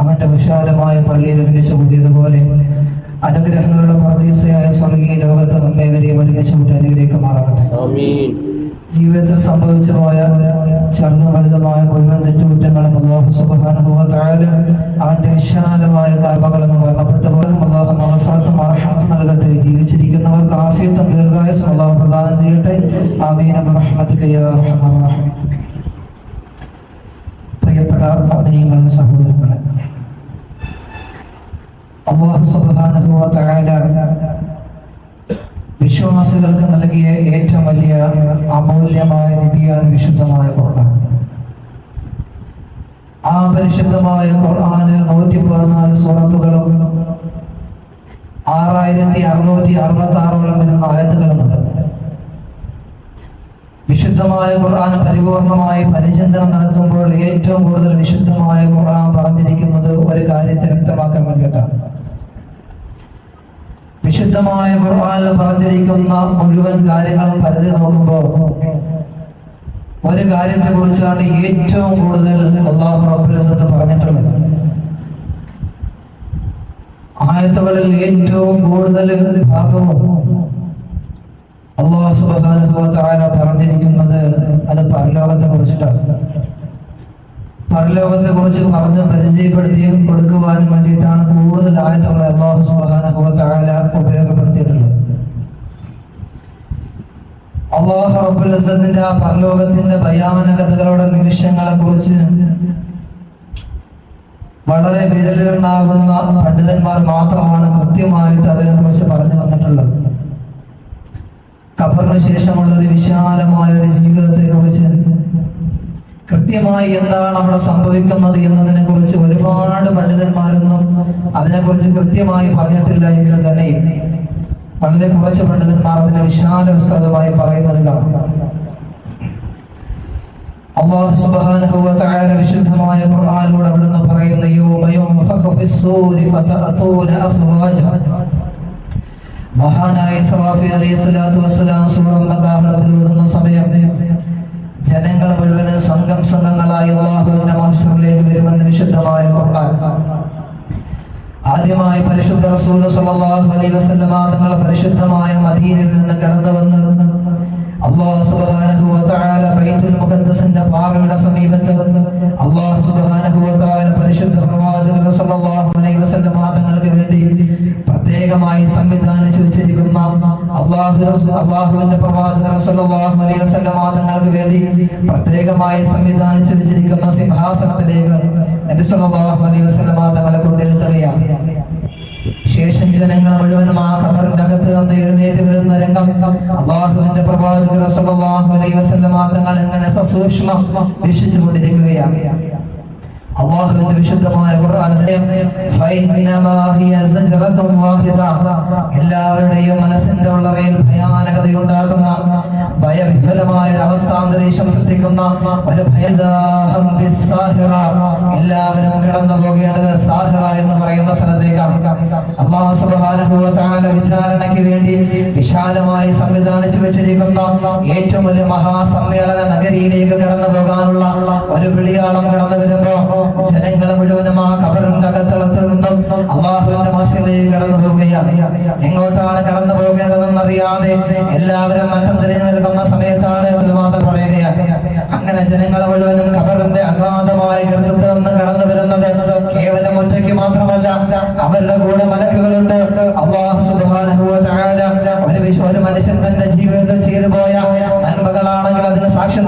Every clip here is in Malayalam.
അവന്റെ വിശാലമായ പള്ളിയിൽ ഒരുമിച്ച് കൂടിയതുപോലെ അനുഗ്രഹങ്ങളുടെ പ്രതീക്ഷയായ സ്വർഗീയ ലോകത്ത് നമ്മേവരെയും ഒരുമിച്ച് കൂട്ടി അനുഗ്രഹിക്കുമാറാകട്ടെ മാറാകട്ടെ. ജീവിതത്തിൽ സംഭവിച്ചു പോയ ചെറുതും വലുതുമായ മുഴുവൻ തെറ്റുകുറ്റങ്ങളും അള്ളാഹു തആല അവന്റെ വിശാലമായ കർമ്മകളിൽ നിന്ന് മരണപ്പെട്ടു പോലും അള്ളാഹു മഹഫറത്തും അർഹത്തും നൽകട്ടെ. ജീവിച്ചിരിക്കുന്നവർക്ക് ആഫിയത്തും ദീർഘായുസും അള്ളാഹു പ്രദാനം ചെയ്യട്ടെ. ആമീന ബിറഹ്മതിക യാ അർഹമർ റഹീം. പ്രിയപ്പെട്ട സഹോദരങ്ങളെ. തആല വിശ്വാസികൾക്ക് നൽകിയ ഏറ്റവും വലിയ അമൂല്യമായ നിധിയാണ് വിശുദ്ധമായ ഖുർആൻ. ആ പരിശുദ്ധമായ ഖുർആന് നൂറ്റി പതിനാല് സൂറത്തുകളും ആറായിരത്തി അറുന്നൂറ്റി അറുപത്തി ആറോളം വരുന്ന ആയത്തുകളുമുണ്ട് വിശുദ്ധമായ ഖുർആൻ പരിപൂർണമായി പരിചിന്തനം നടത്തുമ്പോൾ ഏറ്റവും കൂടുതൽ വിശുദ്ധമായ ഖുർആൻ പറഞ്ഞിരിക്കുന്നത് ഒരു കാര്യത്തെ വ്യക്തമാക്കാൻ വേണ്ടിയിട്ടാണ്. വിശുദ്ധമായ ഖുർആനിൽ പറഞ്ഞിരിക്കുന്ന മുഴുവൻ കാര്യങ്ങളും പരിധി നോക്കുമ്പോൾ ഒരു കാര്യത്തെ കുറിച്ചാണ് ഏറ്റവും കൂടുതൽ അള്ളാഹു പറഞ്ഞിട്ടുള്ളത്. ആയത്തുകളിൽ ഏറ്റവും കൂടുതൽ ഭാഗവും അള്ളാഹു തആല പറഞ്ഞിരിക്കുന്നത് അത് പരലോകത്തെ കുറിച്ചിട്ടാണ്. പരലോകത്തെ കുറിച്ച് പറഞ്ഞ് പരിചയപ്പെടുത്തിയും കൊടുക്കുവാനും വേണ്ടിയിട്ടാണ് കൂടുതൽ ആയത്തുകളെ അള്ളാഹു തആല ഉപയോഗപ്പെടുത്തിയിട്ടുള്ളത്. അള്ളാഹു റബ്ബുൽ ഇസ്സത്തിന്റെ ആ പരലോകത്തിന്റെ ഭയാനകതകളുടെ നിമിഷങ്ങളെ കുറിച്ച് വളരെ വിരലിലുണ്ടാകുന്ന പണ്ഡിതന്മാർ മാത്രമാണ് കൃത്യമായിട്ട് അതിനെക്കുറിച്ച് പറഞ്ഞു തന്നിട്ടുള്ളത്. ഖബറിന് ശേഷമുള്ള ഒരു വിശാലമായ ഒരു ജീവിതത്തെ കുറിച്ച് കൃത്യമായി എന്താണ് അവിടെ സംഭവിക്കുന്നത് എന്നതിനെ കുറിച്ച് ഒരുപാട് പണ്ഡിതന്മാരൊന്നും അതിനെക്കുറിച്ച് കൃത്യമായി പറഞ്ഞിട്ടില്ല എങ്കിൽ തന്നെ വളരെ കുറച്ച് പണ്ഡിതന്മാർ അതിനെ വിശാല വിസ്തൃതമായി പറയുന്നത് അള്ളാഹു സുബ്ഹാനഹു വ വിശുദ്ധമായ ഖുർആനിലൂടെ മഹാനായ സവാഫി അലൈഹി സ്വലാത്തു വസ്സലാം സൂറന്ന കാഹളത്തിൽ ഓതുന്ന സമയം. ജനങ്ങൾ മുഴുവൻ സംഘം സംഘങ്ങളായി അള്ളാഹുവിന്റെ മഹ്ശറിലേക്ക് വരുമെന്ന് വിശുദ്ധമായ ഖുർആൻ. ആദ്യമായി പരിശുദ്ധ റസൂൽ സല്ലല്ലാഹു അലൈഹി വസല്ലമ തങ്ങൾ പരിശുദ്ധമായ മദീനയിൽ നിന്ന് കടന്നു വന്ന് അല്ലാഹു സുബ്ഹാനഹു വ തആല ബൈത്തുൽ മുഖദ്ദസിന്റെ പാറയുടെ സമീപത്ത് അല്ലാഹു സുബ്ഹാനഹു വ തആല പരിശുദ്ധ പ്രവാചകൻ സല്ലല്ലാഹു അലൈഹി വസല്ലമ തങ്ങൾക്ക് വേണ്ടി പ്രത്യേകമായി സംവിധാനിച്ചു വെച്ചിരിക്കുന്ന അള്ളാഹു റസൂ- അള്ളാഹുവിന്റെ വസല്ലമ തങ്ങൾക്ക് വേണ്ടി പ്രത്യേകമായി സംവിധാനിച്ചു വെച്ചിരിക്കുന്ന സിംഹാസനത്തിലേക്ക് തങ്ങളെ കൊണ്ടിരുത്തുകയാണ് ശേഷം ജനങ്ങൾ മുഴുവനും ആ ഖബറിന്റെ അകത്ത് നിന്ന് എഴുന്നേറ്റ് വരുന്ന രംഗം അള്ളാഹുവിന്റെ സല്ലല്ലാഹു അലൈഹി വസല്ലമ തങ്ങൾ എങ്ങനെ സസൂക്ഷ്മം വീക്ഷിച്ചു കൊണ്ടിരിക്കുകയാണ് അള്ളാഹുവിന്റെ വിശുദ്ധമായ എല്ലാവരുടെയും മനസ്സിന്റെ ഉള്ളവയിൽ ഭയാനകതയുണ്ടാകുന്ന ഭയവിഹലമായ ഒരു അവസ്ഥാന്തരീക്ഷം സൃഷ്ടിക്കുന്ന ഒരു ഭയദാഹം എല്ലാവരും കിടന്നു പോകേണ്ടത് സാഹിറ എന്ന് പറയുന്ന സ്ഥലത്തേക്കാണ്. അള്ളാഹു തആല വിചാരണയ്ക്ക് വേണ്ടി വിശാലമായി സംവിധാനിച്ചു വെച്ചിരിക്കുന്ന ഏറ്റവും വലിയ മഹാസമ്മേളന നഗരിയിലേക്ക് കടന്നു പോകാനുള്ള ഒരു വിളിയാളം കടന്നു വരുമ്പോ ജനങ്ങൾ മുഴുവനും ആ കബറിന്റെ അകത്തളത്തിൽ നിന്നും അള്ളാഹുവിന്റെ ഭാഷയിലേക്ക് കടന്നു പോവുകയാണ്. എങ്ങോട്ടാണ് കടന്നു പോകേണ്ടതെന്ന് അറിയാതെ എല്ലാവരും മറ്റം തിരിഞ്ഞു കിടക്കുന്ന സമയത്താണ് വിവാദ പ്രളയ അങ്ങനെ ജനങ്ങൾ മുഴുവനും കബറിന്റെ അഗാധമായ ഗർഭത്തിൽ നിന്ന് കടന്നു വരുന്നത് കേവലം ഒറ്റയ്ക്ക് മാത്രമല്ല അവരുടെ കൂടെ മലക്കുകളുണ്ട്. അള്ളാഹു സുബാനുഭവ ഒരു മനുഷ്യൻ തന്റെ ജീവിതത്തിൽ ചെയ്തു പോയ തിന്മകളാണെങ്കിൽ അതിന് സാക്ഷി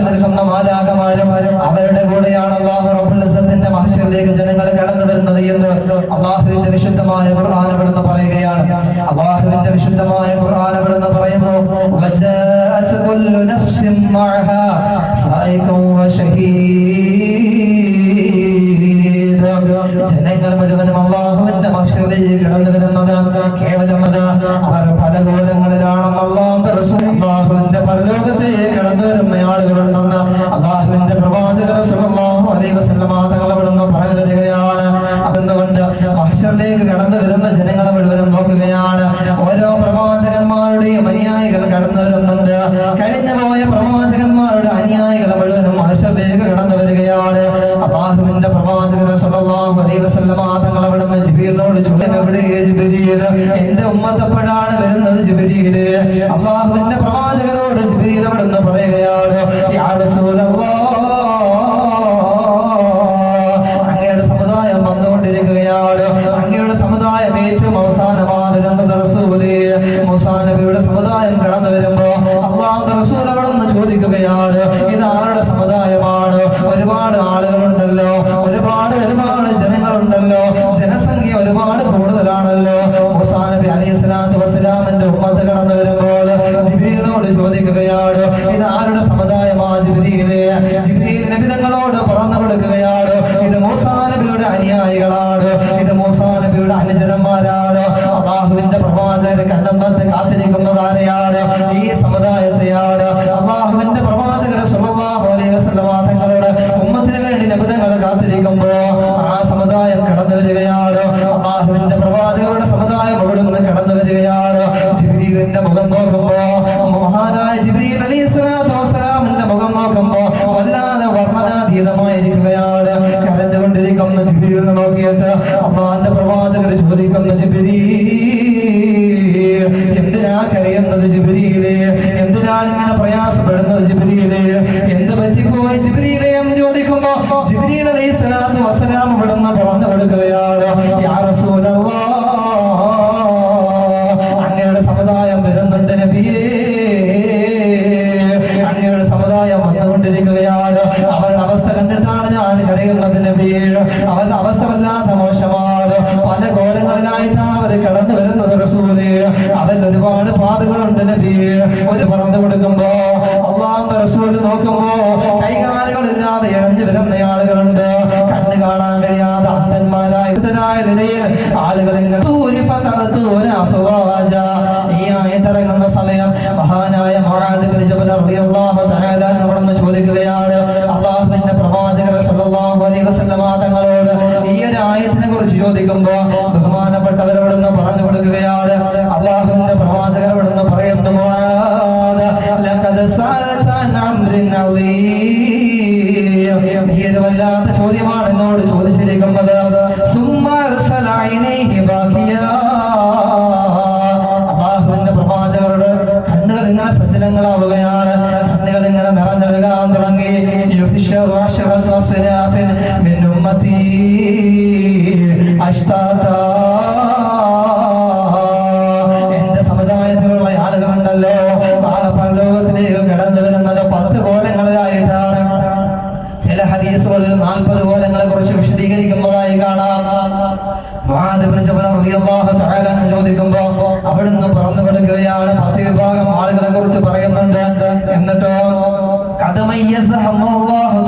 നിൽക്കുന്ന മാലാകമാരും അവരുടെ കൂടെയാണ് അള്ളാഹു റബ്ബുൽ ഇസ്സത്തിന്റെ മഹ്ശറിലേക്ക് ജനങ്ങൾ കടന്നു വരുന്നത് എന്ന് അള്ളാഹുവിന്റെ വിശുദ്ധമായ ഖുർആൻ ഇവിടുന്ന് പറയുകയാണ് അള്ളാഹുവിന്റെ വിശുദ്ധമായ ഖുർആൻ ഇവിടുന്ന് പറയുന്നു وجاءت كل نفس معها سائق وشهيد ജനങ്ങൾ മുഴുവനും അള്ളാഹുവിന്റെ ഭക്ഷണയിൽ കിടന്നു വരുന്നത് കേവലം അത് അവർ പല കോലങ്ങളിലാണ് അള്ളാഹുവിന്റെ പരലോകത്തെ കിടന്നു വരുന്ന ആളുകളുണ്ടെന്ന് അള്ളാഹുവിന്റെ തങ്ങൾ ഇവിടുന്ന് പറഞ്ഞു തരികയാണ്. അതെന്തുകൊണ്ട്? മഹ്ശറിലേക്ക് കടന്നു വരുന്ന ജനങ്ങളെ മുഴുവനും നോക്കുകയാണ്. ഓരോ പ്രവാചകന്മാരുടെയും അനുയായികൾ കടന്നു വരുന്നുണ്ട്. കഴിഞ്ഞു പോയ പ്രവാചകന്മാരുടെ അനുയായികൾ മുഴുവനും മഹ്ശറിലേക്ക് കടന്നു വരികയാണ്. അള്ളാഹുവിന്റെ പ്രവാചകർ സല്ലല്ലാഹു അലൈഹി വസല്ലമ തങ്ങൾ അവിടുന്ന് ജിബ്രീലിനോട് ചോദ്യം എവിടെ ജിബ്രീൽ എന്റെ ഉമ്മത്തപ്പോഴാണ് വരുന്നത് ജിബ്രീൽ അള്ളാഹുവിന്റെ പ്രവാചകനോട് ജിബ്രീൽ അവിടുന്ന് പറയുകയാണ് യാ അങ്ങയുടെ സമുദായം വന്നുകൊണ്ടിരിക്കുകയാണ് അങ്ങയുടെ സമുദായം ഏറ്റവും അവസാനമാണ് വരുന്നത് റസൂലേ. മുസാ നബിയുടെ സമുദായം കടന്നു വരുമ്പോ അള്ളാഹു റസൂൽ അവിടെ നിന്ന് ചോദിക്കുകയാണ് കരയുന്നത് ജിബ്രീലെ എന്തിനാണ് ഇങ്ങനെ പ്രയാസപ്പെടുന്നത് ജിബ്രീലെ ഈ ഒരു ആയത്തിനെ കുറിച്ച് ചോദിക്കുമ്പോ ബഹുമാനപ്പെട്ടവരോടൊന്ന് പറഞ്ഞു കൊടുക്കുകയാണ്. അള്ളാഹുവിന്റെ പ്രവാചകരോട് അവിടുന്ന് പറയുന്നു നീ ഒരു വല്ലാത്ത ചോദ്യമാണ് എന്നോട് ചോദിച്ചിരിക്കുന്നത്. അള്ളാഹുവിന്റെ പ്രവാചകരുടെ കണ്ണുകൾ ഇങ്ങനെ സജലങ്ങളാവുകയാണ് കണ്ണുകൾ ഇങ്ങനെ നിറഞ്ഞൊഴുകാൻ തുടങ്ങി. അഷ്താതാ എന്റെ സമുദായത്തിലുള്ള ആളുകളുണ്ടല്ലോ നാളെ പരലോകത്തിലേക്ക് കടന്നു വരുന്നത് പത്ത് കോലങ്ങളിലായിട്ടാണ്. ചില ഹദീസുകളിൽ നാൽപ്പത് കോലങ്ങളെ കുറിച്ച് വിശദീകരിക്കുന്നതായി കാണാം. ചോദിക്കുമ്പോ അവിടുന്ന് പറന്നു കൊടുക്കുകയാണ് പത്ത് വിഭാഗം ആളുകളെ കുറിച്ച് പറയുന്നുണ്ട്. എന്നിട്ടോ? കദമയ്യസഹം അല്ലാഹു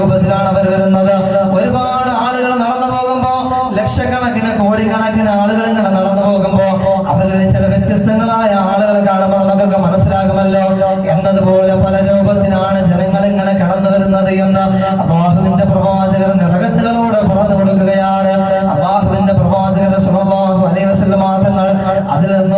രൂപത്തിലാണ് അവർ വരുന്നത്. ഒരുപാട് ആളുകൾ നടന്നു പോകുമ്പോ ലക്ഷക്കണക്കിന് കോടിക്കണക്കിന് ആളുകൾ ഇങ്ങനെ നടന്നു പോകുമ്പോ അവരിൽ ചില വ്യത്യസ്തങ്ങളായ ആളുകളെ കാണുമ്പോൾ നമുക്കൊക്കെ മനസ്സിലാകുമല്ലോ. എന്നതുപോലെ പല രൂപത്തിലാണ് ജനങ്ങൾ ഇങ്ങനെ കടന്നു വരുന്നത് എന്ന് അള്ളാഹുവിന്റെ പ്രവാചകർ നിറകത്തുകളോട് പറഞ്ഞു കൊടുക്കുകയാണ്. അള്ളാഹുവിന്റെ പ്രവാചകർ വസല്ലമ തങ്ങൾ അതിൽ നിന്ന്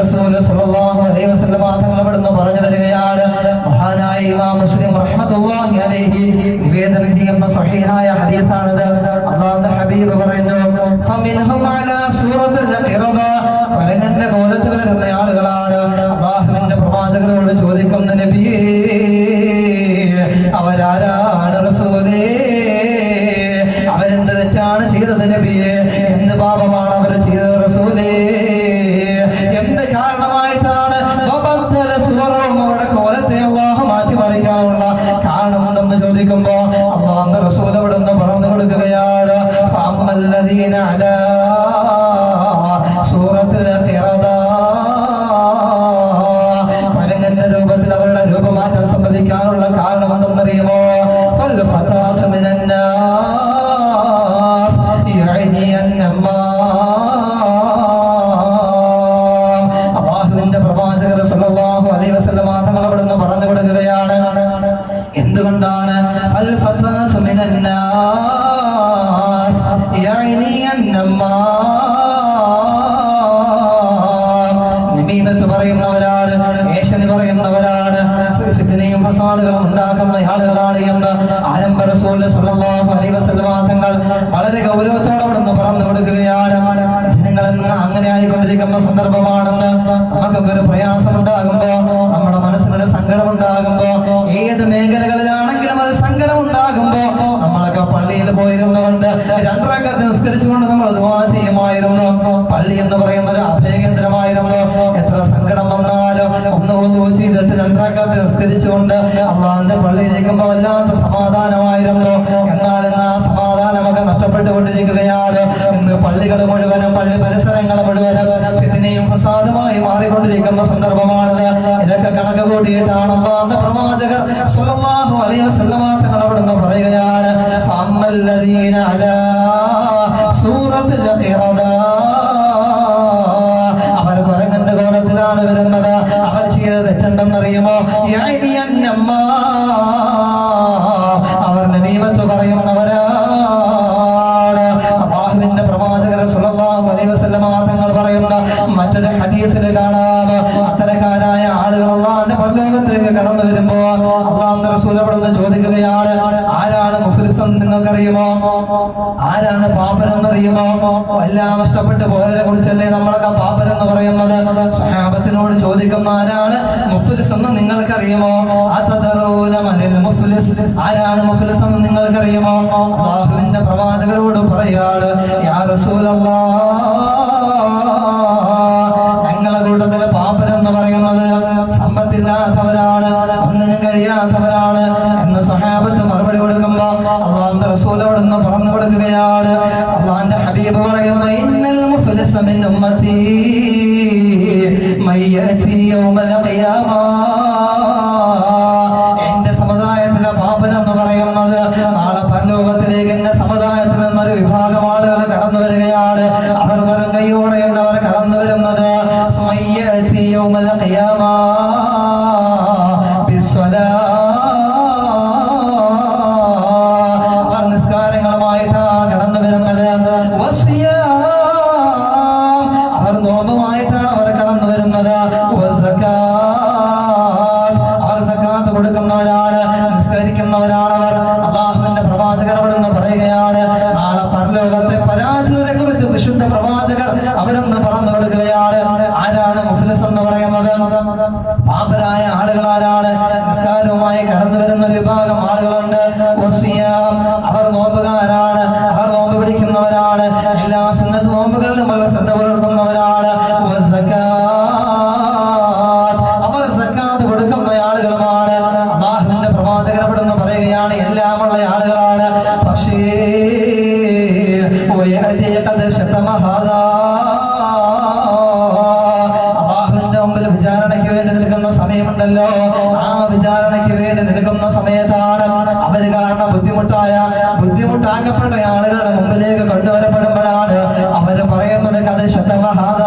റസൂൽ സ്വല്ലല്ലാഹു അലൈഹി വസല്ലമ അവിടുന്ന് പറഞ്ഞു തരികയാണ്. മഹാനായ ഇമാം മുസ്ലിം റഹ്മത്തുള്ളാഹി അലൈഹി നിവേദനം ചെയ്യുന്ന സ്വഹീഹായ ഹദീസാണിത്. അല്ലാഹുവിന്റെ ഹബീബ് പറയുന്നു ഫമിൻഹും അലാ സൂറത്തിൽ ഖിറദ പരങ്ങന്റെ കോലത്തിൽ വരുന്ന ആളുകളാണ്. അള്ളാഹുവിന്റെ പ്രവാചകരോട് ചോദിക്കുന്ന നബിയേ അവരാരാണ് റസൂലേ? അവരെന്ത് തെറ്റാണ് ചെയ്തത് നബിയെ എന്ത് പാപമാണ് അവർ ചെയ്തത് റസൂലേ? രണ്ടരക്ക നിസ്കരിച്ചുകൊണ്ട് നമ്മൾ ദുആ ചെയ്യുമായിരുന്നു പള്ളി എന്ന് പറയുന്ന ഒരു അഭയകേന്ദ്രമായിരുന്നു. എത്ര സങ്കടം ഒന്നു ചെയ്തിട്ട് രണ്ടരക്കാലത്ത് നിസ്കരിച്ചുകൊണ്ട് അള്ളാഹിന്റെ പള്ളിയിലേക്കുമ്പോ വല്ലാത്ത സമാധാനമായിരുന്നു. എന്നാൽ ആ സമാധാനമൊക്കെ നഷ്ടപ്പെട്ടുകൊണ്ടിരിക്കുകയാണ്. ഇന്ന് പള്ളികൾ മുഴുവനും പള്ളി പരിസരങ്ങൾ മുഴുവനും ഫിത്തിനെയും പ്രസാദമായി മാറിക്കൊണ്ടിരിക്കുന്ന സന്ദർഭമാണിത്. ഇതൊക്കെ കണക്ക് കൂട്ടിയിട്ടാണ് അള്ളാഹിന്റെ പ്രവാചകർ സ്വല്ലല്ലാഹു അലൈഹി വസല്ലമ തങ്ങൾ അവിടുന്ന് പറയുകയാണ് അലാ സൂറത്തുൽ അവർ പറഞ്ഞ കോലത്തിലാണ് വരുന്നത്? യഅനിയന്നമ്മ. അവർ നബീമത്ത് പറയുന്നവരാണ് അള്ളാഹുവിന്റെ പ്രവാചകർ സ്വല്ലല്ലാഹു അലൈഹി വസല്ലമ തങ്ങൾ പറയുന്ന. മറ്റൊരു ഹദീസിൽ കാണാം. അത്തരക്കാരായ ആളുകൾ അള്ളാഹിന്റെ പരലോകത്തേക്ക് കടന്നു വരുമ്പോ അള്ളാഹിന്റെ നിന്ന് ചോദിക്കുകയാണ് ആരാണ് മുഫ്ലിസ് നിങ്ങൾക്കറിയുമോ? ആരാണ് പാപരെന്ന് അറിയുമോ എല്ലാം നഷ്ടപ്പെട്ടു പോയവരെ കുറിച്ചല്ലേ നമ്മളൊക്കെ പാപരെന്ന് പറയുന്നത്? What's the? bada നിൽക്കുന്ന സമയത്താണ് അവർ കാരണം ബുദ്ധിമുട്ടായ ബുദ്ധിമുട്ടാക്കപ്പെട്ട ആളുകളുടെ മുമ്പിലേക്ക് കൊണ്ടുവരപ്പെടുമ്പോഴാണ് അവർ പറയുന്നത് കഥ ശതമഹാദ.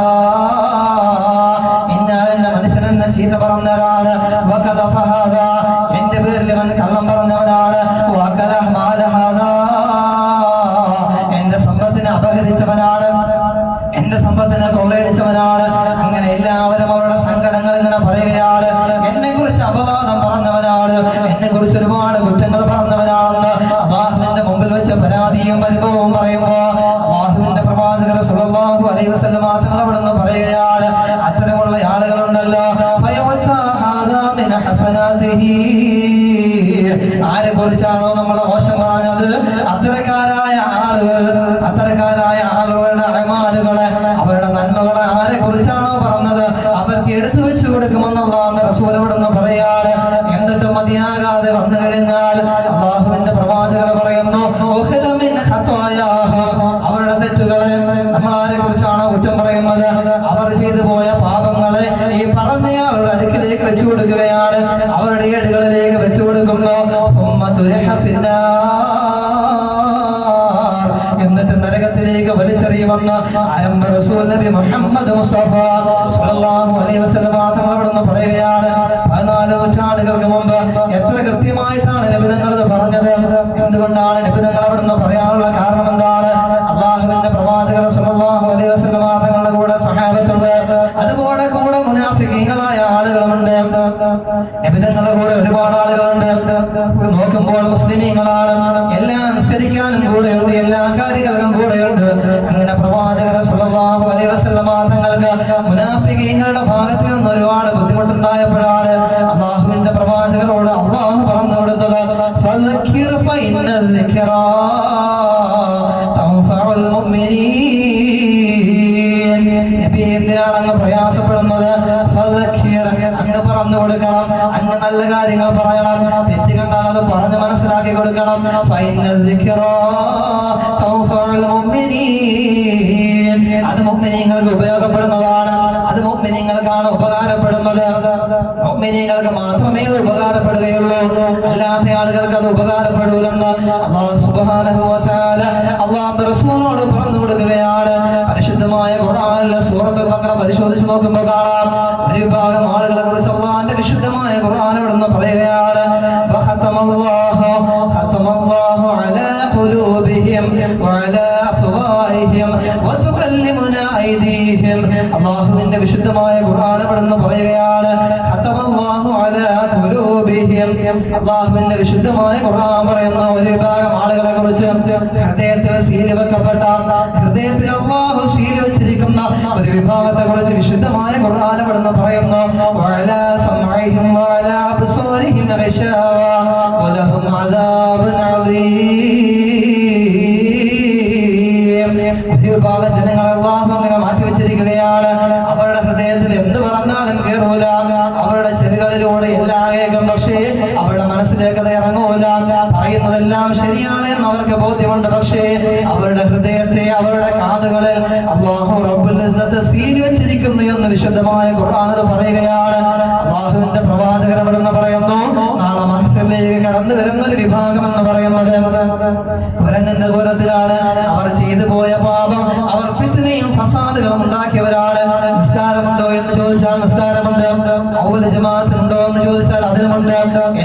എടുത്തു വെച്ചു കൊടുക്കുമെന്ന് അള്ളാഹുന്റെ റസൂലോടൊന്ന് പറയാണ്. എന്നിട്ട് മതിയാകാതെ വന്നു കഴിഞ്ഞാൽ അള്ളാഹുവിന്റെ പ്രവാചകർ പറയുന്നു അവരുടെ തെറ്റുകളെ നമ്മളാരെ കുറിച്ചാണ് കുറ്റം പറയുന്നത്? അവർ ചെയ്തു പോയ പാപങ്ങളെ ഈ പറഞ്ഞയാളുടെ അടുക്കിലേക്ക് വെച്ചു കൊടുക്കുകയാണ്. അവരുടെ ഏടുകളിലേക്ക് വെച്ചു കൊടുക്കുന്നു എന്നിട്ട് നരകത്തിലേക്ക് വലിച്ചെറിയുമെന്ന് മുഹമ്മദ് മുസ്തഫ പറയുന്നുണ്ട്. അങ്ങനെ പ്രവാചകർ സുഖമാവ് അലൈവസല്ലമ തങ്ങൾക്ക് മുനാഫികീങ്ങളുടെ ഭാഗത്ത് നിന്ന് ഒരുപാട് ബുദ്ധിമുട്ടുണ്ടായപ്പോഴാണ് അള്ളാഹുവിന്റെ പ്രവാചകരോട് അള്ളാഹു പറഞ്ഞു കൊടുത്തത്. എന്തിനാണ് അങ്ങ് പ്രയാസപ്പെടുന്നത്? അങ്ങ് പറഞ്ഞു കൊടുക്കണം. അങ്ങ് നല്ല കാര്യങ്ങൾ പറയണം. തെറ്റ് കണ്ടാൽ അത് പറഞ്ഞ് മനസ്സിലാക്കി കൊടുക്കണം. ഫൈനൽ അത് മുഗ്മിനീങ്ങൾക്ക് ഉപയോഗപ്പെടുന്നതാണ്. അത് മുഗ്മിനീങ്ങൾക്കാണ് ഉപകാരപ്പെടുന്നത്. മുഗ്മിനീങ്ങൾക്ക് മാത്രമേ ഉപകാരപ്പെടുകയുള്ളൂ. അല്ലാത്ത ആളുകൾക്ക് അത് ഉപകാരപ്പെടൂലെന്ന് അള്ളാഹു തആല അള്ളാഹുവിന്റെ റസൂലിനോട് പറഞ്ഞു കൊടുക്കുകയാണ്. പരിശുദ്ധമായ ഖുർആനിലെ സൂറത്തുൽ ബഖറ പരിശോധിച്ച് നോക്കുമ്പോൾ കാണാം. ഒരു വിഭാഗം ആളുകളെ കുറിച്ച് അള്ളാഹിന്റെ വിശുദ്ധമായ ഖുർആൻ ഇവിടുന്ന് പറയുകയാണ്. അള്ളാഹുവിന്റെ വിശുദ്ധമായ ഖുർആൻ ഇവിടുന്ന് പറയുകയാണ് അള്ളാഹുവിന്റെ വിശുദ്ധമായ ഖുർആൻ പറയുന്ന ഒരു വിഭാഗം ആളുകളെ കുറിച്ച് ഹൃദയത്തിൽ സീൽ വെക്കപ്പെട്ട ഹൃദയത്തിൽ അള്ളാഹു സീൽ വെച്ചിരിക്കുന്ന ഒരു വിഭാഗത്തെ കുറിച്ച് വിശുദ്ധമായ ഖുർആൻ ഇവിടുന്ന് പറയുന്നു വഅലാ സമഇഹിം വഅലാ അബ്സാരിഹിം ഗിശാവ ഒരു ജനങ്ങൾ ജനങ്ങളെ അള്ളാഹു അങ്ങനെ മാറ്റി വെച്ചിരിക്കുകയാണ് അവരുടെ ഹൃദയത്തിൽ എന്ത് പറഞ്ഞാലും കേറൂല. അവരുടെ ചെവികളിലൂടെ എല്ലാ അവരുടെ മനസ്സിലേക്ക് ഇറങ്ങൂല പറയുന്നതെല്ലാം ശരിയാണ് എന്ന് അവർക്ക് ബോധ്യമുണ്ട്. പക്ഷേ അവരുടെ ഹൃദയത്തെ അവരുടെ കാതുകളിൽ അള്ളാഹു റബ്ബുൽ സീൽ വെച്ചിരിക്കുന്നു എന്ന് വിശദമായ കുറാനത് പറയുകയാണ്. അള്ളാഹുവിന്റെ പ്രവാചകൻ അവിടുന്ന് പറയുന്നു നാളെ മനസ്സിലേക്ക് കടന്നു വരുന്ന ഒരു വിഭാഗം എന്ന് പറയുന്നത് കുരങ്ങന്റെ ദൂരത്തിലാണ് അവർ ചെയ്തു പോയ പാപം അവർ ഫിത്തിനെയും ഫസാദുകളും ഉണ്ടാക്കിയവരാണ്. നിസ്കാരമുണ്ടോ എന്ന് ചോദിച്ചാൽ നിസ്കാരമുണ്ട്. ഔല ജമാഅത്തുണ്ടോ എന്ന് ചോദിച്ചാൽ അതിലുമുണ്ട്.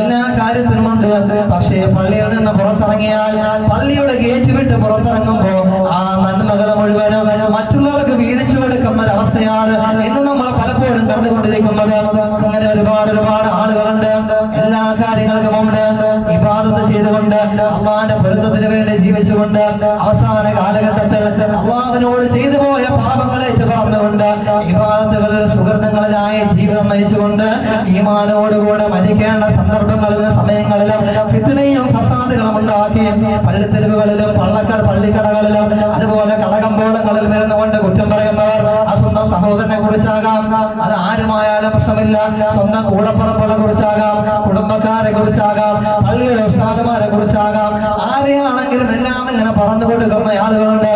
എല്ലാ കാര്യത്തിനുമുണ്ട് പക്ഷേ പള്ളിയിൽ നിന്ന് പുറത്തിറങ്ങിയാൽ പള്ളിയുടെ ഗേറ്റ് വിട്ട് പുറത്തിറങ്ങുമ്പോ ആ നന്മകളെ മുഴുവനും മറ്റുള്ളവർക്ക് വീതിച്ചു കൊടുക്കുന്ന ഒരവസ്ഥയാണ് ഇന്ന് നമ്മൾ പലപ്പോഴും കണ്ടുകൊണ്ടിരിക്കുന്നത്. അങ്ങനെ ഒരുപാട് ഒരുപാട് ആളുകളുണ്ട്. എല്ലാ കാര്യങ്ങൾക്കും ഉണ്ട് ഇബാദത്ത് ചെയ്തുകൊണ്ട് അള്ളാഹിന്റെ പൊരുത്തത്തിന് വേണ്ടി ജീവിച്ചുകൊണ്ട് അവസാന കാലഘട്ടത്തിൽ അള്ളാഹുവിനോട് ചെയ്തു പോയ പാപങ്ങളെ പറഞ്ഞുകൊണ്ട് ഇബാദത്തുകളിൽ സുഹൃത്തുക്കളിലായ ജീവിതം നയിച്ചുകൊണ്ട് ഈമാനോടുകൂടെ മരിക്കേണ്ട സന്ദർഭങ്ങളിലും സമയങ്ങളിലും ഫിത്തിനെയും ഫസാദുകളും ഉണ്ടാക്കി പള്ളിത്തെരുവുകളിലും പള്ളക്കട പള്ളിക്കടകളിലും അതുപോലെ കടകമ്പോളങ്ങളിൽ കുറിച്ചാകാം അത് ആരുമായാലും പ്രശ്നമില്ല. സ്വന്തം കൂടപ്പുറപ്പുകളെ കുറിച്ചാകാം കുടുംബക്കാരെ കുറിച്ചാകാം പള്ളിയുടെ ഉസ്താദുമാരെ കുറിച്ചാകാം ആരെയാണെങ്കിലും എല്ലാം ഇങ്ങനെ പറഞ്ഞു കൊടുക്കുന്ന ആളുകളുണ്ട്.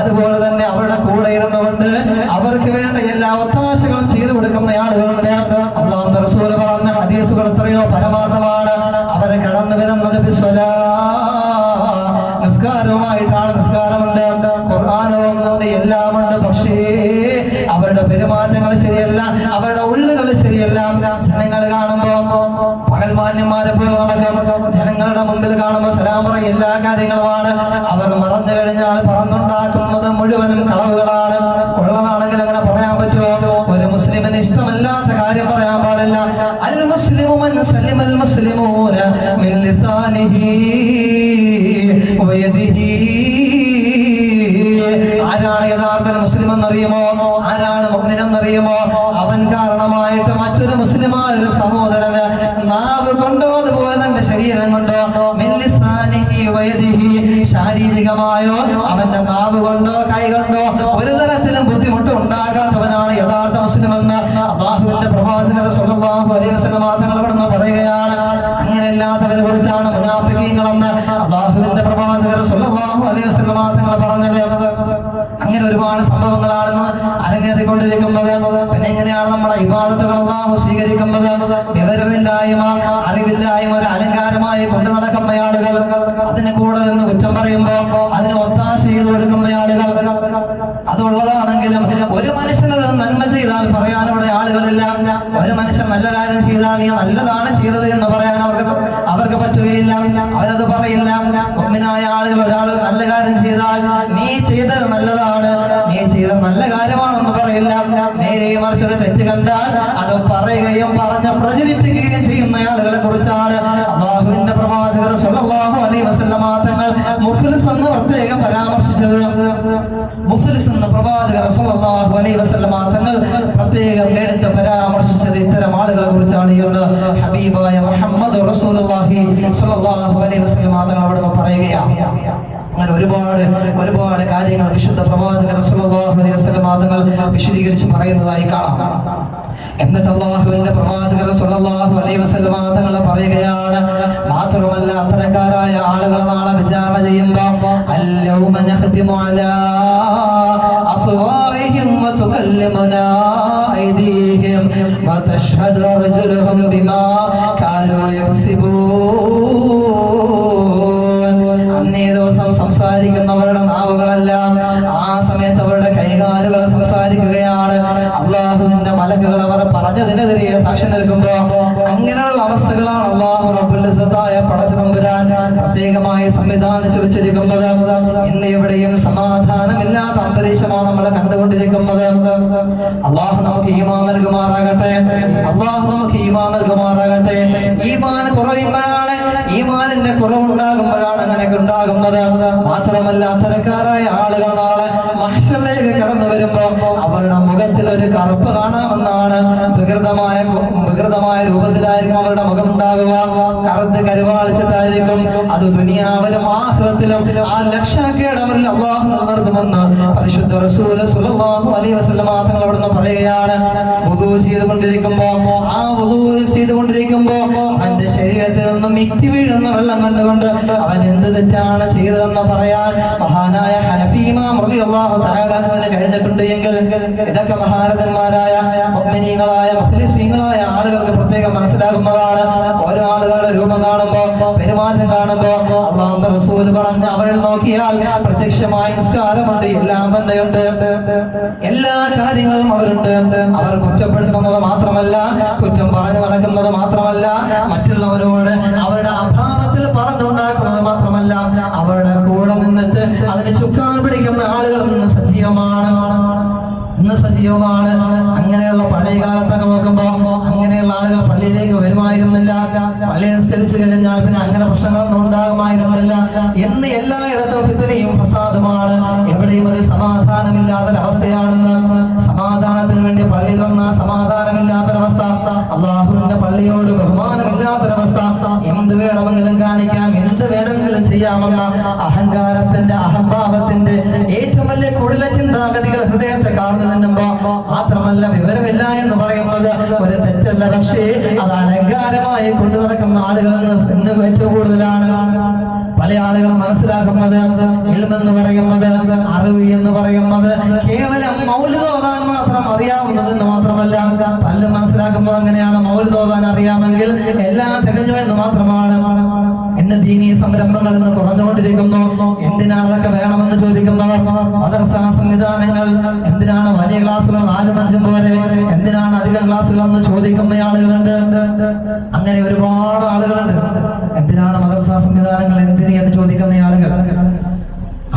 അതുപോലെ തന്നെ അവരുടെ കൂടെ ഇരുന്നുകൊണ്ട് അവർക്ക് വേണ്ട എല്ലാ ഒത്താശകളും ചെയ്തു കൊടുക്കുന്ന ആളുകളുണ്ട്. അള്ളാഹു റസൂൽ പറഞ്ഞ ഹദീസുകൾ എത്രയോ പരമാർത്ഥമാണ്. അവരെ കടന്നു വരുന്നത്. നിസ്കാരവുമായിട്ടാണ് നിസ്കാരമുണ്ട്. ഖുർആാനവും നമ്മുടെ പക്ഷേ അവരുടെ ഉള്ളുകൾ ശരിയല്ല. ജനങ്ങൾ കാണുമ്പോ പകൽമാന്യന്മാരെ പോലെ നടക്കും. ജനങ്ങളുടെ മുമ്പിൽ കാണുമ്പോൾ സലാമറ എല്ലാ കാര്യങ്ങളുമാണ്. അവർ മറന്നു കഴിഞ്ഞാൽ പറന്നുണ്ടാക്കുന്നത് മുഴുവനും കളവുകളാണ്. ഉള്ളതാണെങ്കിൽ അങ്ങനെ പറയാൻ പറ്റുമോ? ഒരു മുസ്ലിമിന് ഇഷ്ടമല്ലാത്ത കാര്യം പറയാൻ പാടില്ല. അൽ മുസ്ലിമു മൻ ആരാണ് യഥാർത്ഥ മുസ്ലിം എന്നറിയുമോ ആരാണ് അവൻ കാരണമായിട്ട് മറ്റൊരു മുസ്ലിമായ ഒരു സഹോദരന് നാവ് കൊണ്ടോ അതുപോലെ തന്നെ ശരീരം കൊണ്ടോ ശാരീരികമായോ അവന്റെ നാവ് കൊണ്ടോ കൈ കൊണ്ടോ ഒരു തരത്തിലും ബുദ്ധിമുട്ട് ഉണ്ടാകാത്തവനാണ് യഥാർത്ഥ മുസ്ലിം എന്ന് അള്ളാഹുവിന്റെ പ്രവാചകർ സുഖം അലൈഹി വസല്ലം തങ്ങൾ ഇവിടുന്ന് പറയുകയാണ്. അങ്ങനെയല്ലാത്തവരെ കുറിച്ചാണ് മുനാഫിക്കീങ്ങളെന്ന് അള്ളാഹുവിന്റെ പ്രവാചകർ സ്വല്ലല്ലാഹു അലൈഹി വസല്ലം തങ്ങൾ പറഞ്ഞത്. അങ്ങനെ ഒരുപാട് സംഭവങ്ങളാണെന്ന് അരങ്ങേറിക്കൊണ്ടിരിക്കുന്നത്. ഇബാദത്തുകൾ സ്വീകരിക്കുന്നത്. വിവരമില്ലായ്മ അറിവില്ലായ്മ ഒരു അലങ്കാരമായി കൊണ്ടു നടക്കുന്ന ആളുകൾ അതിന് കൂടെ നിന്ന് കുറ്റം പറയുമ്പോ അതിന് ഒത്താശ ചെയ്ത് കൊടുക്കുന്ന ആളുകൾ അതുള്ളതാണെങ്കിലും ഒരു മനുഷ്യന് നന്മ ചെയ്താൽ പറയാൻ ഇവിടെ ആളുകളില്ല. ഒരു മനുഷ്യൻ നല്ല കാര്യം ചെയ്താൽ നീ നല്ലതാണ് ചെയ്തത് എന്ന് പറയാൻ അവർക്ക് അവർക്ക് പറ്റുകയില്ല. അവരത് പറയില്ല. ഒന്നിനായ ആളുകൾ ഒരാൾ നല്ല കാര്യം ചെയ്താൽ നീ ചെയ്തത് നല്ലതാണ്. നീ ചെയ്ത നല്ല കാര്യമാണെന്ന് പറയില്ല. നേരെ മറിച്ച് ഒരു തെറ്റ് കണ്ടാൽ അത് പറയുകയും പറഞ്ഞ് പ്രചരിപ്പിക്കുകയും ചെയ്യുന്ന ആളുകളെ കുറിച്ചാണ് അള്ളാഹുവിന്റെ പ്രവാചകർ സ്വല്ലല്ലാഹു അലൈ വസല്ലമ തങ്ങൾ മുഫ്ലിസ് എന്ന് പ്രത്യേകം പരാമർശിച്ചത്. എന്ന പ്രവാചക റസൂലുള്ളാഹി അലൈഹി വസല്ലമ തങ്ങൾ പ്രത്യേകം എടുത്ത് പരാമർശിച്ചത് ഇത്തരം ആളുകളെ കുറിച്ചാണ് എന്ന് ഹബീബായ മുഹമ്മദ് റസൂലുള്ളാഹി സ്വല്ലല്ലാഹു അലൈഹി വസല്ലമ തങ്ങൾ അവിടെ പറയുകയാണ്. അങ്ങനെ ഒരുപാട് ഒരുപാട് കാര്യങ്ങൾ വിശുദ്ധ പ്രവാചക റസൂലുള്ളാഹി അലൈഹി വസല്ലമ തങ്ങൾ വിശദീകരിച്ച് പറയുന്നതായി കാണാം. എന്നിട്ട് അള്ളാഹുവിന്റെ പ്രവാചകർ സ്വല്ലല്ലാഹു അലൈഹി വസല്ലമ തങ്ങൾ പറയുകയാണ് മാത്രമല്ല അത്തരക്കാരായ ആളുകളെ നാളെ വിചാരണ ചെയ്യുമ്പോൾ അല്ലൗമ നഖ്തിമു അലാ വതുകല്ലിമുനാ അയ്ദീഹിം വതഷ്ഹദു അർജുലുഹും ബിമാ കാനൂ യക്സിബൂൻ അന്നേ ദിവസം സംസാരിക്കുന്നവരുടെ നാവുകളെല്ലാം. ആ സമയത്ത് അവരുടെ കൈകാലുകൾ സംസാരിക്കുകയാണ്. അള്ളാഹുവിന്റെ മലക്കുകൾ അവർ പറഞ്ഞതിനെതിരെ സാക്ഷി നിൽക്കുമ്പോ അങ്ങനെയുള്ള അവസ്ഥകളാണ് അള്ളാഹു റബ്ബുലിസത്തായ പടച്ചു നമ്പുരാൻ പ്രത്യേകമായി സംവിധാനിച്ചു വെച്ചിരിക്കുന്നത് ഇന്ന് എവിടെയും അന്തരീക്ഷമാണ് നമ്മളെ കണ്ടുകൊണ്ടിരിക്കുന്നത്. അള്ളാഹു നമുക്ക് ഈമാൻ നൽകുമാറാകട്ടെ. അള്ളാഹു നമുക്ക് ഈമാൻ നൽകുമാറാകട്ടെ. ഈമാൻ കുറയുമ്പോഴാണ് ഈമാനിന്റെ കുറവുണ്ടാകുമ്പോഴാണ് അങ്ങനെയൊക്കെ ഉണ്ടാകുന്നത്. മാത്രമല്ല അത്തരക്കാരായ ആളുകൾ നാളെ മനുഷ്യരിലേക്ക് കടന്നു വരുമ്പോ അവരുടെ മുഖത്തിൽ ഒരു കറുപ്പ് കാണാമെന്നാണ് വികൃതമായ വികൃതമായ രൂപത്തിലായിരിക്കും അവരുടെ മുഖം ഉണ്ടാകുക. കറുത്ത് കരുവാളിച്ചിട്ടായിരിക്കും അത് ദുനിയാവിലും ആഹ്ലത്തിലും ആ ലക്ഷണക്കേട് അവരിൽ അള്ളാഹു നിലനിർത്തുമെന്ന് പരിശുദ്ധ റസൂൽ സ്വല്ലല്ലാഹു അലൈഹി വസല്ലം തങ്ങൾ അവിടുന്ന് പറയുകയാണ്. വുദൂ ചെയ്തുകൊണ്ടിരിക്കുമ്പോ ആ വുദൂ ചെയ്തുകൊണ്ടിരിക്കുമ്പോ അവന്റെ ശരീരത്തിൽ നിന്നും മിക്തി വീഴുന്ന വെള്ളം കണ്ടുകൊണ്ട് അവൻ എന്ത് തെറ്റാണ് ചെയ്തതെന്ന് പറയാൻ മഹാനായ ഹനഫീമാം റളിയല്ലാഹു തആല അൻഹുവിന് കഴിഞ്ഞിട്ടുണ്ട് എങ്കിൽ ഇതൊക്കെ മഹാരഥന്മാരായ മുഅ്മിനീങ്ങളായ മുസ്ലിസീങ്ങളായ ആളുകൾക്ക് പ്രത്യേകം മനസ്സിലാകുന്നതാണ്. ഓരോ ആളുകളുടെ രൂപം കാണുമ്പോ പെരുമാറ്റം കാണുമ്പോ അള്ളാഹുന്റെ റസൂൽ പറഞ്ഞ് അവരിൽ നോക്കിയാൽ പ്രത്യക്ഷമായ നിസ്കാരമുണ്ട് എല്ലാം തന്നെയുണ്ട്. എല്ലാ കാര്യങ്ങളും അവരുണ്ട്. അവർ കുറ്റപ്പെടുത്തുന്നത് മാത്രമല്ല കുറ്റം പറഞ്ഞു നടക്കുന്നത് മാത്രമല്ല മറ്റുള്ളവരോട് അവരുടെ അഭാവത്തിൽ പറഞ്ഞുണ്ടാക്കുന്നത് മാത്രമല്ല അവരുടെ കൂടെ നിന്നിട്ട് അതിന് ചുക്കാൻ പിടിക്കുന്ന ആളുകൾ ഇന്ന് സജീവമാണ്. ഇന്ന് സജീവമാണ്. അങ്ങനെയുള്ള പഴയ കാലത്തൊക്കെ നോക്കുമ്പോ അങ്ങനെയുള്ള ആളുകൾ പള്ളിയിലേക്ക് വരുമായിരുന്നില്ല. പള്ളി നിസ്കരിച്ചു കഴിഞ്ഞാൽ പിന്നെ അങ്ങനെ പ്രശ്നങ്ങളൊന്നും ഉണ്ടാകുമായിരുന്നില്ല. എന്ന് എല്ലായിടത്തും ഫിത്തനയും ഫസാദുമാണ്. എവിടെയും ഒരു സമാധാനമില്ലാത്തൊരവസ്ഥയാണെന്ന് സമാധാനത്തിന് വേണ്ടി പള്ളിയിൽ വന്ന സമാധാനമില്ലാത്തൊരവസ്ഥ അള്ളാഹുവിന്റെ പള്ളിയോട് ബഹുമാനമില്ലാത്തൊരവസ്ഥ എന്ത് വേണമെങ്കിലും കാണിക്കാം എന്ത് വേണമെങ്കിലും ചെയ്യാമെന്ന അഹങ്കാരത്തിന്റെ അഹംഭാവത്തിന്റെ ഏറ്റവും വലിയ കുടില ചിന്താഗതികൾ ഹൃദയത്തെ കാണുന്നു നിന്നുമ്പോ മാത്രമല്ല വിവരമില്ല എന്ന് പറയുന്നത് ഒരു തെറ്റല്ല. പക്ഷേ അത് അലങ്കാരമായി കൊണ്ടു നടക്കുന്ന ഇന്ന് ഏറ്റവും കൂടുതലാണ്. പല ആളുകളും മനസ്സിലാക്കുന്നത് ഇൽമെന്ന് പറയുന്നത് അറിവ് എന്ന് പറയുന്നത് കേവലം മൗലിതോതാൻ മാത്രം അറിയാവുന്നതെന്ന് മാത്രമല്ല പലരും മനസ്സിലാക്കുമ്പോൾ അങ്ങനെയാണ് മൗലിതോതാൻ അറിയാമെങ്കിൽ എല്ലാം തികഞ്ഞു എന്ന് മാത്രമാണ്. എന്ന ദീനീ സംരംഭങ്ങൾ ഇന്ന് കുറഞ്ഞുകൊണ്ടിരിക്കുന്നു. എന്തിനാണ് അതൊക്കെ വേണമെന്ന് ചോദിക്കുന്നവർ? മദർസ സംവിധാനങ്ങൾ എന്തിനാണ് വലിയ ക്ലാസ്സുകൾ നാലും അഞ്ചും പോലെ? എന്തിനാണ് അധികം ക്ലാസ്സുകൾ എന്ന് ചോദിക്കുന്ന ആളുകളുണ്ട്? അങ്ങനെ ഒരുപാട് ആളുകളുണ്ട്. എന്തിനാണ് മദർസാ സംവിധാനങ്ങൾ എന്തിന് എന്ന് ചോദിക്കുന്ന ആളുകൾ അറിവ്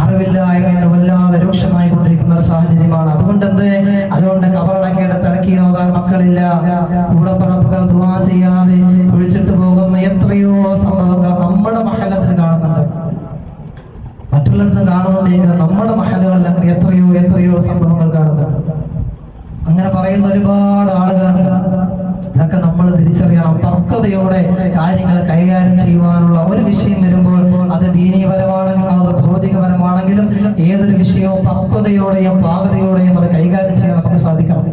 അറിവില്ലായ്മ എന്ന് വല്ലാതെ രൂക്ഷമായി കൊണ്ടിരിക്കുന്ന ഒരു സാഹചര്യമാണ്. അതുകൊണ്ട് എന്ത് അതുകൊണ്ട് കബറടക്കേണ്ട തിളക്കി നോക്കാൻ മക്കളില്ല. കൂടപ്പറപ്പുകൾ ദുവാ ചെയ്യാതെ വിളിച്ചിട്ട് പോകുന്ന എത്രയോ സംഭവങ്ങൾ നമ്മുടെ മഹലത്തിൽ കാണുന്നുണ്ട്. മറ്റുള്ളവരുടെ കാണുന്നുണ്ടെങ്കിൽ നമ്മുടെ മഹലുകളിൽ എത്രയോ എത്രയോ സംഭവങ്ങൾ കാണുന്നുണ്ട്. അങ്ങനെ പറയുന്ന ഒരുപാട് ആളുകളുണ്ട്. ഇതൊക്കെ നമ്മൾ തിരിച്ചറിയണം. തർക്കതയോടെ കാര്യങ്ങൾ കൈകാര്യം ചെയ്യുവാനുള്ള ഒരു വിഷയം വരുമ്പോൾ അത് ദീനീയപരമാണെങ്കിലും അത് ഭൗതികപരമാണെങ്കിലും ഏതൊരു വിഷയവും പക്വതയോടെയും പാകതയോടെയും അത് കൈകാര്യം ചെയ്യാൻ നമുക്ക് സാധിക്കണം.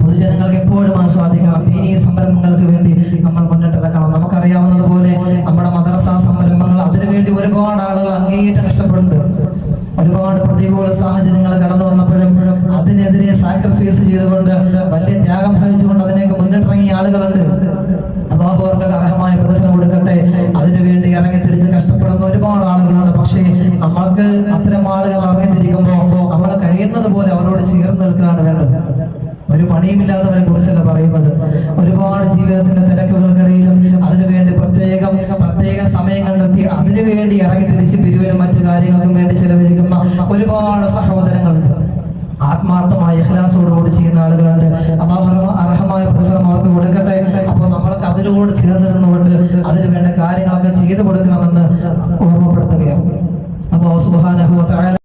പൊതുജനങ്ങൾക്ക് എപ്പോഴും സാധിക്കണം. ദീനീയ സംരംഭങ്ങൾക്ക് വേണ്ടി നമ്മൾ മുന്നിട്ടിറക്കണം നമുക്കറിയാവുന്നതുപോലെ നമ്മുടെ മദ്രസ സംരംഭങ്ങൾ അതിനുവേണ്ടി ഒരുപാട് ആളുകൾ അങ്ങേയറ്റം കഷ്ടപ്പെടുന്നുണ്ട്. ഒരുപാട് പ്രതികൂല സാഹചര്യങ്ങൾ കടന്നു വന്നപ്പോഴും അതിനെതിരെ സാക്രിഫൈസ് ചെയ്തുകൊണ്ട് വലിയ ത്യാഗം സഹിച്ചുകൊണ്ട് അതിനേക്ക് മുന്നിട്ടിറങ്ങിയ ആളുകളുണ്ട്. അവർക്ക് അർഹമായ പ്രതിഫലം കൊടുക്കട്ടെ. അതിനുവേണ്ടി ഇറങ്ങി തിരിച്ച് കഷ്ടപ്പെടുന്ന ഒരുപാട് ആളുകളുണ്ട്. പക്ഷേ നമ്മൾക്ക് അത്തരം ആളുകൾ അറിഞ്ഞിരിക്കുമ്പോൾ നമ്മൾ കഴിയുന്നത് പോലെ അവരോട് ചേർന്ന് നിൽക്കുകയാണ് വേണ്ടത്. ഒരു പണിയുമില്ലാത്തവരെ കുറിച്ചല്ല പറയുന്നത്. ഒരുപാട് ജീവിതത്തിന്റെ തിരക്കുകൾക്കിടയിലും അതിനുവേണ്ടി പ്രത്യേകം പ്രത്യേക സമയം കണ്ടെത്തി അതിനുവേണ്ടി ഇറങ്ങി തിരിച്ച് പിരിവിനും മറ്റു കാര്യങ്ങൾക്കും വേണ്ടി ചെലവഴിക്കുന്ന ഒരുപാട് സഹോദരങ്ങളുണ്ട് ആത്മാർത്ഥമായ ഇഖ്ലാസോടുകൂടി ചെയ്യുന്ന ആളുകളുണ്ട്. അള്ളാഹു അർഹമായ പ്രതിഫലം അവർക്ക് കൊടുക്കട്ടെ. അപ്പോൾ നമ്മൾക്ക് അതിനോട് ചേർന്ന് നിന്നുകൊണ്ട് വേണ്ട കാര്യങ്ങളൊക്കെ ചെയ്തു കൊടുക്കണമെന്ന് ഓർമ്മപ്പെടുത്തുകയാണ്. അപ്പോൾ സുബ്ഹാനഹു വ തആല